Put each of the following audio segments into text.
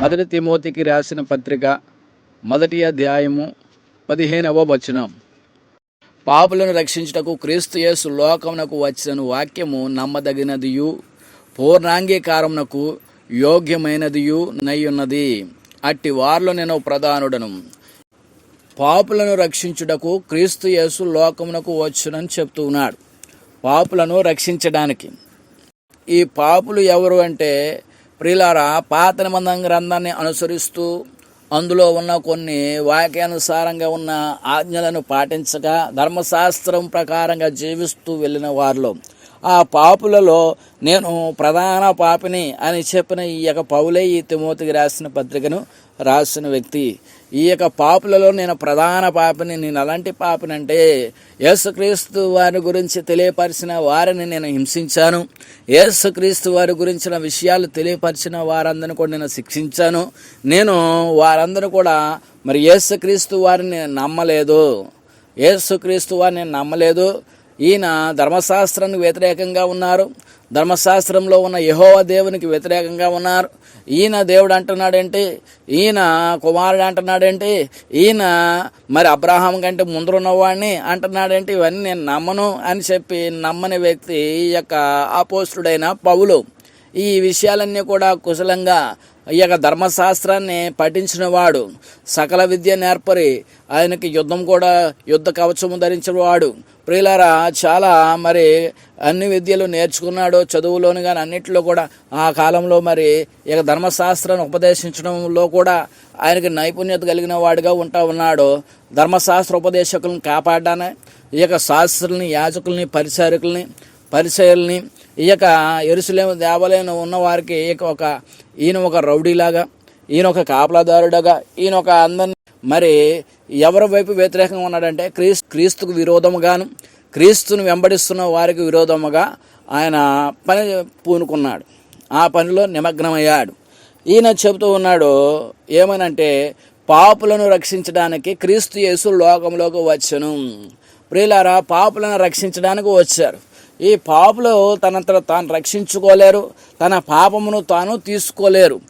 మొదటి తిమోతికి రాసిన పత్రిక మొదటి అధ్యాయము పదిహేనవ వచనం. పాపులను రక్షించుటకు క్రీస్తుయేసు లోకమునకు వచ్చిన వాక్యము నమ్మదగినదియు పూర్ణాంగీకారమునకు యోగ్యమైనదియు నయ్యున్నది అట్టి వారిలో నేను ప్రధానుడను. పాపులను రక్షించుటకు క్రీస్తు యేసు లోకమునకు వచ్చునని చెప్తూ ఉన్నాడు పాపులను రక్షించడానికి. ఈ పాపులు ఎవరు అంటే ప్రియులారా పాత నిబంధన గ్రంథాన్ని అనుసరిస్తూ అందులో ఉన్న కొన్ని వాక్యానుసారంగా ఉన్న ఆజ్ఞలను పాటించక ధర్మశాస్త్రం ప్రకారంగా జీవిస్తూ వెళ్ళిన వారిలో ఆ పాపులలో నేను ప్రధాన పాపిని అని చెప్పిన ఈ యొక్క పౌలే ఈ తిమోతికి రాసిన పత్రికను రాసిన వ్యక్తి. ఈ యొక్క పాపులలో నేను ప్రధాన పాపిని నేను అలాంటి పాపినంటే యేసుక్రీస్తు వారి గురించి తెలియపరిచిన వారిని నేను హింసించాను. యేసుక్రీస్తు వారి గురించిన విషయాలు తెలియపరిచిన వారందరిని కూడా నేను శిక్షించాను. నేను వారందరూ కూడా మరి యేసుక్రీస్తు వారిని నమ్మలేదు. యేసుక్రీస్తు వారిని నమ్మలేదు. ఈయన ధర్మశాస్త్రానికి వ్యతిరేకంగా ఉన్నారు. ధర్మశాస్త్రంలో ఉన్న యహోవ దేవునికి వ్యతిరేకంగా ఉన్నారు. ఈయన దేవుడు అంటున్నాడేంటి ఈయన కుమారుడు అంటున్నాడేంటి ఈయన మరి అబ్రాహాం కంటే ముందరున్నవాడిని అంటున్నాడేంటి ఇవన్నీ నేను నమ్మను అని చెప్పి నమ్మని వ్యక్తి ఈ యొక్క అపోస్తుడైన పౌలు. ఈ విషయాలన్నీ కూడా కుశలంగా ఈ యొక్క ధర్మశాస్త్రాన్ని పఠించిన వాడు సకల విద్య నేర్పరి ఆయనకి యుద్ధం కూడా యుద్ధ కవచము ధరించిన వాడు ప్రియులారా చాలా మరి అన్ని విద్యలు నేర్చుకున్నాడు చదువులోని కానీ అన్నింటిలో కూడా ఆ కాలంలో మరి ఇక ధర్మశాస్త్రాన్ని ఉపదేశించడంలో కూడా ఆయనకి నైపుణ్యత కలిగిన వాడిగా ఉంటా ఉన్నాడు. ధర్మశాస్త్ర ఉపదేశకులను కాపాడానే ఈ యొక్క శాస్త్రుల్ని యాజకుల్ని పరిచారకుల్ని పరిచయల్ని ఈయక ఎరుసలేము దేవాలయం ఉన్నవారికి ఈయక ఒక ఈయన ఒక రౌడీలాగా ఈయన ఒక కాపలాదారుడుగా ఈయన ఒక అందరిని. మరి ఎవరి వైపు వ్యతిరేకంగా ఉన్నాడంటే క్రీస్తు క్రీస్తుకు విరోధముగాను క్రీస్తును వెంబడిస్తున్న వారికి విరోధముగా ఆయన పని పూనుకున్నాడు. ఆ పనిలో నిమగ్నమయ్యాడు. ఈయన చెబుతూ ఉన్నాడు ఏమనంటే పాపులను రక్షించడానికి క్రీస్తు యేసు లోకంలోకి వచ్చను. ప్రియులారా పాపులను రక్షించడానికి వచ్చారు. ఈ పాపులు తనంతట తాను రక్షించుకోలేరు తన పాపమును తాను తీసుకోలేరు.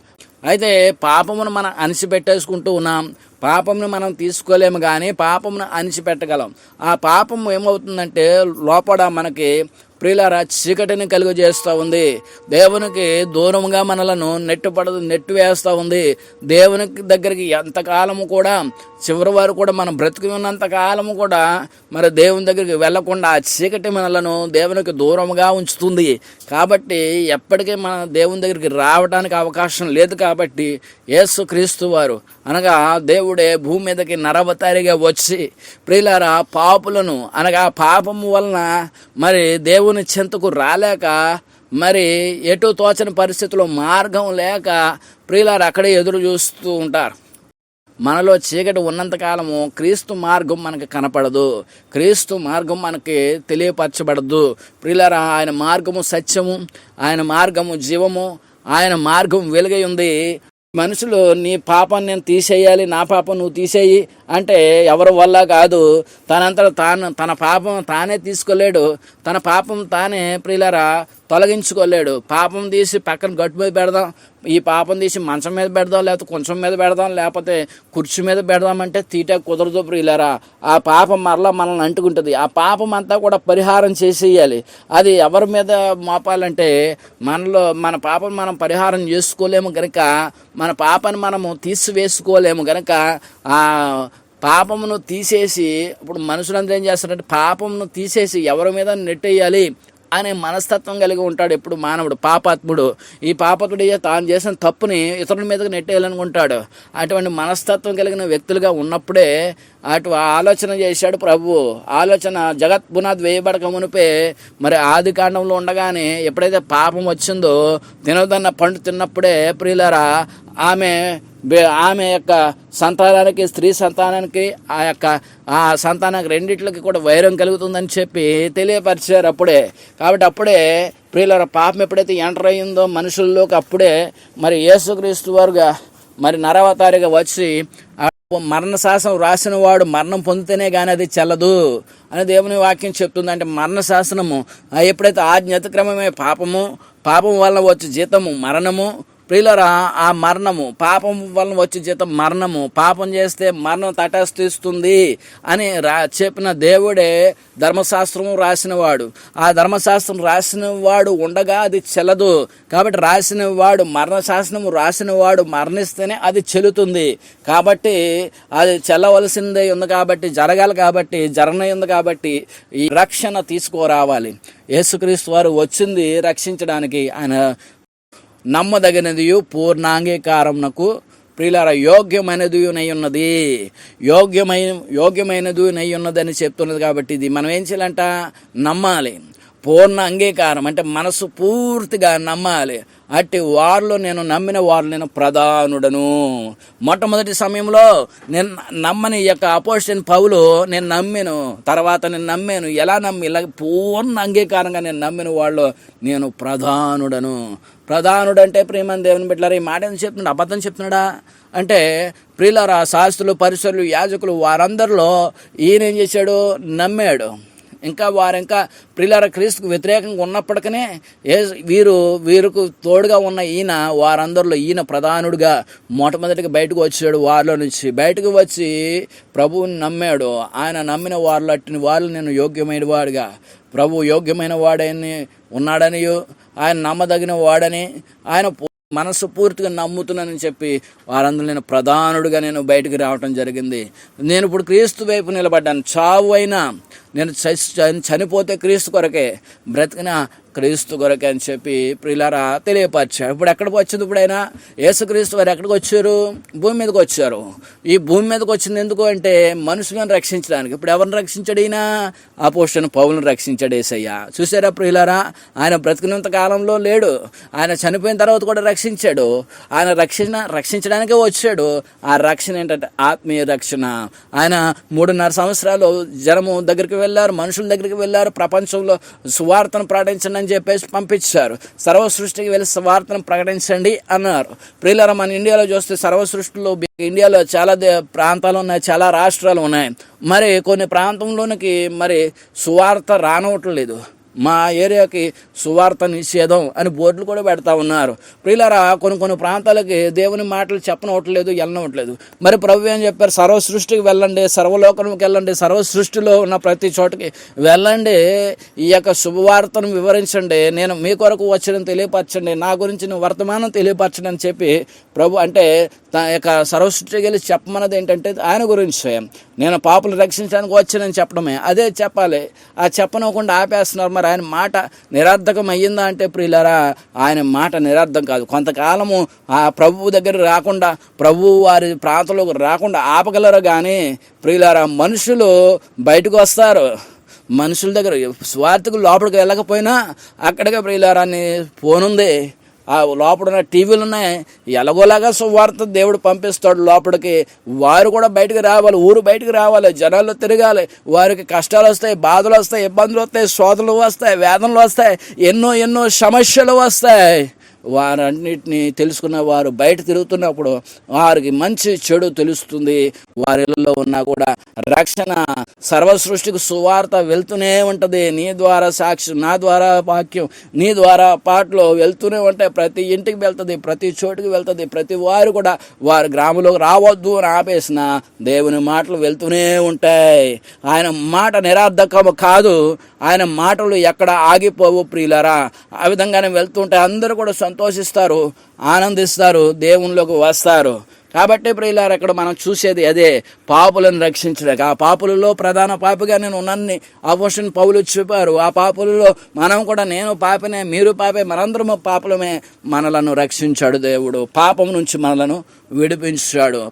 అయితే పాపమును మనం అణిచిపెట్టేసుకుంటూ ఉన్నాం. పాపమును మనం తీసుకోలేము కానీ పాపమును అణిచిపెట్టగలం. ఆ పాపం ఏమవుతుందంటే లోపల మనకి ప్రియులారా చీకటిని కలుగజేస్తూ ఉంది. దేవునికి దూరంగా మనలను నెట్టుపడ నెట్టు వేస్తూ ఉంది. దేవునికి దగ్గరికి ఎంతకాలము కూడా చివరి వారు కూడా మనం బ్రతికి ఉన్నంత కాలము కూడా మరి దేవుని దగ్గరికి వెళ్ళకుండా ఆ చీకటి మనలను దేవునికి దూరంగా ఉంచుతుంది. కాబట్టి ఎప్పటికీ మన దేవుని దగ్గరికి రావడానికి అవకాశం లేదు కాబట్టి యేసు క్రీస్తు వారు అనగా దేవుడే భూమి మీదకి నరవతారిగా వచ్చి ప్రియులారా పాపులను అనగా పాపము వలన మరి దేవుని చెంతకు రాలేక మరి ఎటు తోచని పరిస్థితుల్లో మార్గం లేక ప్రియులారు అక్కడే ఎదురు చూస్తూ ఉంటారు. మనలో చీకటి ఉన్నంతకాలము క్రీస్తు మార్గం మనకు కనపడదు. క్రీస్తు మార్గం మనకి తెలియపరచబడదు. ప్రియులారా ఆయన మార్గము సత్యము ఆయన మార్గము జీవము ఆయన మార్గం వెలుగై ఉంది. మనుషులు నీ పాపం నేను తీసేయాలి నా పాపం నువ్వు తీసేయి అంటే ఎవరి వల్ల కాదు. తనంతట తాను తన పాపం తానే తీసుకోలేడు. తన పాపం తానే ప్రియులరా తొలగించుకోలేడు. పాపం తీసి పక్కన గట్టు మీద పెడదాం ఈ పాపం తీసి మంచం మీద పెడదాం లేకపోతే కొంచెం మీద పెడదాం లేకపోతే కుర్చీ మీద పెడదామంటే తీట కుదరదు ప్రియులరా. ఆ పాపం మరలా మనల్ని అంటుకుంటుంది. ఆ పాపం అంతా కూడా పరిహారం చేసేయాలి. అది ఎవరి మీద మోపాలంటే మనలో మన పాపం మనం పరిహారం చేసుకోలేము కనుక మన పాపని మనము తీసివేసుకోలేము కనుక ఆ పాపమును తీసేసి ఇప్పుడు మనుషులందరూ ఏం చేస్తారంటే పాపమును తీసేసి ఎవరి మీద నెట్టేయాలి? అనే మనస్తత్వం కలిగి ఉంటాడు ఎప్పుడు మానవుడు. పాపాత్ముడు. ఈ పాపకుడు తాను చేసిన తప్పుని ఇతరుల మీదకి నెట్టేయాలనుకుంటాడు. అటువంటి మనస్తత్వం కలిగిన వ్యక్తులుగా ఉన్నప్పుడే అటు ఆలోచన చేశాడు ప్రభు ఆలోచన జగత్ బునాద్ వేయబడక మునిపే మరి ఆది కాండంలో ఉండగానే ఎప్పుడైతే పాపం వచ్చిందో తినదన్న పండు తిన్నప్పుడే ప్రియులరా ఆమె ఆమె యొక్క సంతానానికి స్త్రీ సంతానానికి ఆ యొక్క ఆ సంతానానికి రెండిట్లకి కూడా వైరం కలుగుతుందని చెప్పి తెలియపరిచారు అప్పుడే. కాబట్టి అప్పుడే ప్రియుల పాపం ఎప్పుడైతే ఎంటర్ అయ్యిందో మనుషుల్లోకి అప్పుడే మరి యేసుక్రీస్తు వారుగా మరి నరవతారిగా వచ్చి మరణ శాసనం రాసిన వాడు మరణం పొందితేనే కానీ అది చెల్లదు అని దేవుని వాక్యం చెప్తుంది. అంటే మరణ శాసనము ఎప్పుడైతే ఆజ్ఞ అతిక్రమమే పాపము పాపం వల్ల వచ్చే జీతము మరణము ప్రియులరా ఆ మరణము పాపం వలన వచ్చే జీతం మరణము పాపం చేస్తే మరణం తటస్థిస్తుంది అని రా చెప్పిన దేవుడే ధర్మశాస్త్రం రాసినవాడు. ఆ ధర్మశాస్త్రం రాసిన వాడు ఉండగా అది చెల్లదు. కాబట్టి రాసిన వాడు మరణశాస్త్రము రాసిన వాడు మరణిస్తేనే అది చెల్లుతుంది. కాబట్టి అది చెల్లవలసిందే ఉంది కాబట్టి జరగాలి కాబట్టి జరగనే ఉంది కాబట్టి ఈ రక్షణ తీసుకురావాలి. యేసుక్రీస్తు వారు వచ్చింది రక్షించడానికి. ఆయన నమ్మదగినది పూర్ణాంగీకారంనకు ప్రియులార యోగ్యమైనది నై ఉన్నది యోగ్యమైన యోగ్యమైనది నై ఉన్నదని చెప్తున్నది కాబట్టి ఇది మనం ఏం చేయాలంట? నమ్మాలి. పూర్ణ అంగీకారం అంటే మనసు పూర్తిగా నమ్మాలి. అట్టి వారిలో నేను నమ్మిన వారు నేను ప్రధానుడను. మొట్టమొదటి సమయంలో నేను నమ్మని యొక్క అపోజిషన్ పౌలు నేను నమ్మాను. తర్వాత నేను నమ్మాను. ఎలా నమ్మి? ఇలా పూర్ణ అంగీకారంగా నేను నమ్మిన వాళ్ళు నేను ప్రధానుడను. ప్రధానుడు అంటే ప్రేమని దేవుని బిడ్డలారా ఈ మాట ఎందుకు చెప్తున్నాడు? అబద్ధం చెప్తున్నాడా? అంటే ప్రియులారా శాస్త్రులు పరిసరులు యాజకులు వారందరిలో ఈయన ఏం చేశాడు? నమ్మాడు. ఇంకా వారు ఇంకా క్రీస్తుకు వ్యతిరేకంగా ఉన్నప్పటికనే ఏ వీరు వీరుకు తోడుగా ఉన్న ఈయన వారందరిలో ఈయన ప్రధానుడిగా మొట్టమొదటిగా బయటకు వచ్చాడు వారిలో నుంచి. బయటకు వచ్చి ప్రభువుని నమ్మాడు. ఆయన నమ్మిన వారిలో అట్టిన వాళ్ళు నేను యోగ్యమైన వాడుగా. ప్రభు యోగ్యమైన వాడని ఉన్నాడని ఆయన నమ్మదగిన వాడని ఆయన మనసు పూర్తిగా నమ్ముతున్నానని చెప్పి వారందరూ నేను ప్రధానుడిగా నేను బయటికి రావటం జరిగింది. నేను ఇప్పుడు క్రీస్తు వైపు నిలబడ్డాను. చావు అయినా నేను చ- చనిపోతే క్రీస్తు కొరకే బ్రతికిన క్రీస్తు కొరకే అని చెప్పి ప్రియులారా తెలియపరిచారు. ఇప్పుడు ఎక్కడికి వచ్చింది ఇప్పుడైనా? యేసుక్రీస్తు వారు ఎక్కడికి వచ్చారు? భూమి మీదకి వచ్చారు. ఈ భూమి మీదకి వచ్చింది ఎందుకు అంటే మనుషులను రక్షించడానికి. ఇప్పుడు ఎవరిని రక్షించాడు ఈయన? అపోషన్ పౌలను రక్షించాడు ఏసయ్య. చూసారా ప్రియులారా? ఆయన బ్రతికినంత కాలంలో లేడు. ఆయన చనిపోయిన తర్వాత కూడా రక్షించాడు. ఆయన రక్షణ రక్షించడానికే వచ్చాడు. ఆ రక్షణ ఏంటంటే ఆత్మీయ రక్షణ. ఆయన మూడున్నర సంవత్సరాలు జనము దగ్గరికి వెళ్ళారు మనుషుల దగ్గరికి వెళ్ళారు ప్రపంచంలో సువార్తను ప్రకటించండి అని చెప్పేసి పంపించారు. సర్వ సృష్టికి వెళ్ళి సువార్తను ప్రకటించండి అన్నారు. ప్రియులారా మన ఇండియాలో చూస్తే సర్వ సృష్టిలో ఇండియాలో చాలా దే- ప్రాంతాలు ఉన్నాయి చాలా రాష్ట్రాలు ఉన్నాయి. మరి కొన్ని ప్రాంతంలోనికి మరి సువార్త రానవట్లేదు. మా ఏరియాకి సువార్త నిషేధం అని బోర్డులు కూడా పెడతా ఉన్నారు. ప్రియులరా కొన్ని కొన్ని ప్రాంతాలకి దేవుని మాటలు చెప్పనవట్లేదు వెళ్ళనవట్లేదు మరి ప్రభు ఏం చెప్పారు? సర్వ సృష్టికి వెళ్ళండి సర్వలోకంకి వెళ్ళండి సర్వ సృష్టిలో ఉన్న ప్రతి చోటకి వెళ్ళండి. ఈ యొక్క శుభవార్తను వివరించండి. నేను మీ కొరకు వచ్చిన తెలియపరచండి నా గురించి వర్తమానం తెలియపరచండి అని చెప్పి ప్రభు అంటే తన యొక్క సర్వసృష్టికి వెళ్ళి చెప్పమన్నది ఏంటంటే ఆయన గురించి. నేను పాపలు రక్షించడానికి వచ్చానని చెప్పడమే. అదే చెప్పాలి. ఆ చెప్పనకుండా ఆపేస్తున్నారు. మరి ఆయన మాట నిరర్ధకం అయ్యిందా అంటే ప్రియులరా ఆయన మాట నిరర్ధం కాదు. కొంతకాలము ఆ ప్రభువు దగ్గర రాకుండా ప్రభువు వారి ప్రాంతంలోకి రాకుండా ఆపగలరు కానీ ప్రియులారా మనుషులు బయటకు వస్తారు. మనుషుల దగ్గర స్వార్థకు లోపలికి వెళ్ళకపోయినా అక్కడికే ప్రియులారాన్ని పోనుంది ఆ లోపల ఉన్న టీవీలు ఉన్నాయి ఎలాగోలాగా సువార్త దేవుడు పంపిస్తాడు లోపలికి వారు కూడా బయటకు రావాలి ఊరు బయటకు రావాలి జనాల్లో తిరగాలి. వారికి కష్టాలు వస్తాయి బాధలు వస్తాయి ఇబ్బందులు వస్తాయి శోధనలు వస్తాయి వేదనలు వస్తాయి ఎన్నో ఎన్నో సమస్యలు వస్తాయి. వారన్నిటిని తెలుసుకున్న వారు బయట తిరుగుతున్నప్పుడు వారికి మంచి చెడు తెలుస్తుంది. వారిలో ఉన్నా కూడా రక్షణ సర్వ సృష్టికి సువార్త వెళ్తూనే ఉంటుంది. నీ ద్వారా సాక్షి నా ద్వారా వాక్యం నీ ద్వారా పాటలు వెళ్తూనే ఉంటాయి. ప్రతి ఇంటికి వెళ్తుంది ప్రతి చోటుకి వెళ్తుంది ప్రతి వారు కూడా వారి గ్రామంలోకి రావద్దు అని ఆపేసిన దేవుని మాటలు వెళ్తూనే ఉంటాయి. ఆయన మాట నిరార్థకము కాదు. ఆయన మాటలు ఎక్కడ ఆగిపోవు ప్రియులరా? ఆ విధంగానే వెళ్తుంటే అందరూ కూడా సంతోషిస్తారు ఆనందిస్తారు దేవునిలోకి వస్తారు. కాబట్టి ప్రియులారు అక్కడ మనం చూసేది అదే పాపులను రక్షించడానికి ఆ పాపులలో ప్రధాన పాపిగా నేను ఉన్నాన్ని అపోషన్ పౌలు చెప్పారు ఆ పాపులలో మనం కూడా నేను పాపనే మీరు పాపే మనందరము పాపలమే. మనలను రక్షించాడు దేవుడు. పాపం నుంచి మనలను విడిపించాడు.